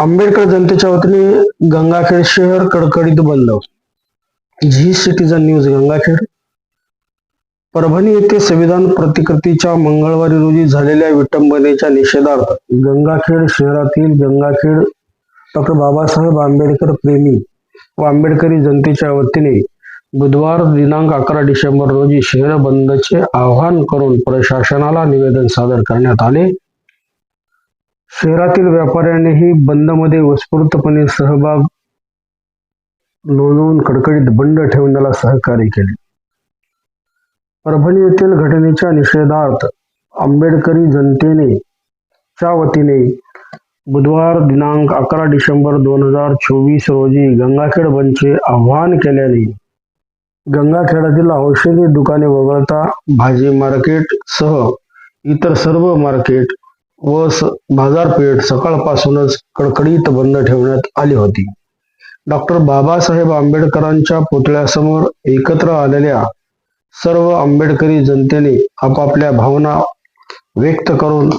आंबेडकर जनतेच्या वतीने गंगाखेड शहर कडकडीत बंद Zee citizen news Gangakhed. Parbhani येथे संविधान प्रतिकृतीच्या मंगळवारी रोजी झालेल्या विटंबनेच्या निषेधार्थ गंगाखेड शहरातील गंगाखेड डॉक्टर बाबासाहेब आंबेडकर प्रेमी व आंबेडकरी जनतेच्या वतीने बुधवार दिनांक अकरा डिसेंबर रोजी शहर बंदचे आवाहन करून प्रशासनाला निवेदन सादर करण्यात आले. शहरातील व्यापाऱ्यांनीही बंदमध्ये उत्स्फूर्तपणे सहभाग नोंदवून कडकडीत बंड ठेवण्याला सहकार्य केले. परभणी येथील घटनेच्या निषेधार्थ आंबेडकरी जनतेने च्या वतीने बुधवार दिनांक अकरा डिसेंबर दोन हजार चोवीस रोजी गंगाखेड बंदचे आवाहन केल्याने गंगाखेडातील औषधी दुकाने वगळता भाजी मार्केट सह इतर सर्व मार्केट व बाजारपेठ सकाळपासूनच कडकडीत बंद ठेवण्यात आली होती. डॉक्टर बाबासाहेब आंबेडकरांच्या पुतळ्यासमोर एकत्र आलेल्या सर्व आंबेडकरी जनतेने आपापल्या भावना व्यक्त करून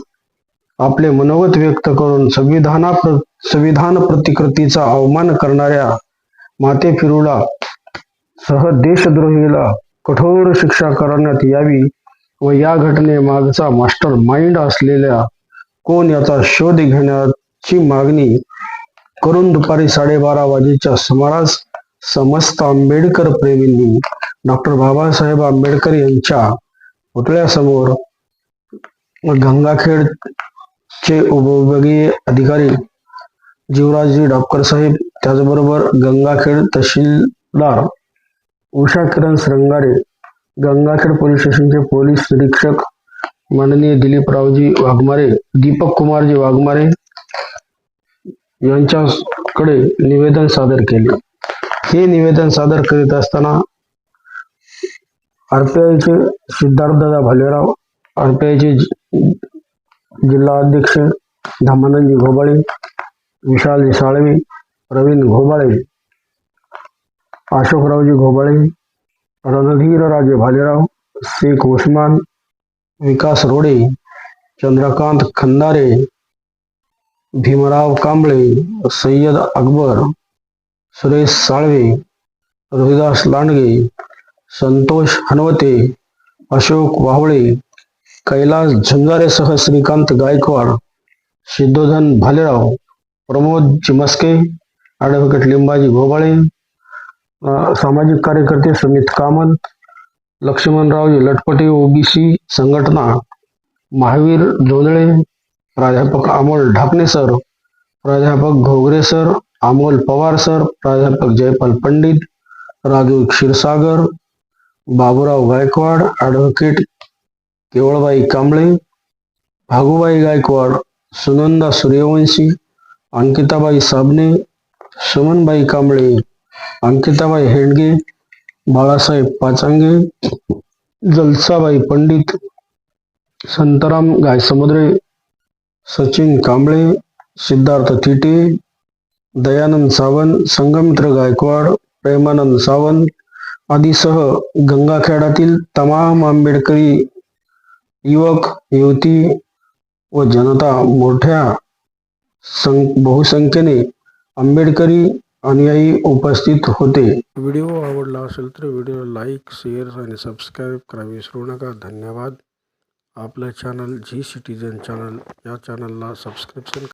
आपले मनोगत व्यक्त करून संविधाना प्र संविधान प्रतिकृतीचा अवमान करणाऱ्या माते फिरूला सह देशद्रोहीला कठोर शिक्षा करण्यात यावी व या घटने मागचा मास्टर माइंड असलेल्या कोण याचा शोध घेण्याची मागणी करून दुपारी साडेबारा वाजेच्या सुमारास समस्त आंबेडकर प्रेमींनी डॉक्टर बाबासाहेब आंबेडकर यांच्या पुतळ्यासमोर गंगाखेडचे उपविभागीय अधिकारी जीवराजजी डॉक्टर साहेब त्याचबरोबर गंगाखेड तहसीलदार उषा किरण श्रंगारे गंगाखेड पोलीस स्टेशनचे पोलीस निरीक्षक माननीय दिलीपरावजी वाघमारे दीपक कुमारजी वाघमारे यांच्याकडे निवेदन सादर केले. हे निवेदन सादर करीत असताना आरपीआयचे सिद्धार्थदादा भालेराव आरपीआयचे जिल्हा अध्यक्ष धामानंदजी घोबाळे विशालजी साळवे प्रवीण घोबाळे अशोकरावजी घोबाळे रणधीरराजे भालेराव शेख उस्मान विकास रोडे चंद्रकांत खंदारे भीमराव कांबळे सय्यद अकबर सुरेश साळवे रोहिदास लांडगे संतोष हनवते अशोक वावळे कैलास झंजारेसह श्रीकांत गायकवाड सिद्धोधन भालेराव प्रमोद चिमस्के ॲडव्होकेट लिंबाजी घोबाळे सामाजिक कार्यकर्ते सुमित कामत लक्ष्मणरावजी लटपटे ओबीसी संघटना महावीर जोंधळे प्राध्यापक अमोल ढाकणे सर प्राध्यापक घोगरे सर अमोल पवार सर प्राध्यापक जयपाल पंडित राजू क्षीरसागर बाबूराव गायकवाड ॲडव्होकेट केवळबाई कांबळे भागूबाई गायकवाड सुनंदा सूर्यवंशी अंकिताबाई साबणे सुमनबाई कांबळे अंकिताबाई हेडगे बाळासाहेब पाचांगे जलसाबाई पंडित संतराम गायसमुद्रे सचिन कांबळे सिद्धार्थ थिटे दयानंद सावंत संगमित्र गायकवाड प्रेमानंद सावंत आदीसह गंगाखेडातील तमाम आंबेडकरी युवक युवती व जनता मोठ्या सं बहुसंख्येने आंबेडकरी अनुयायी उपस्थित होते. व्हिडिओ आवडला असेल तर व्हिडिओ लाईक शेअर आणि सबस्क्राईब करावे विसरू नका. धन्यवाद. आपलं चॅनल झी सिटीजन चॅनल या चॅनलला सबस्क्रिप्शन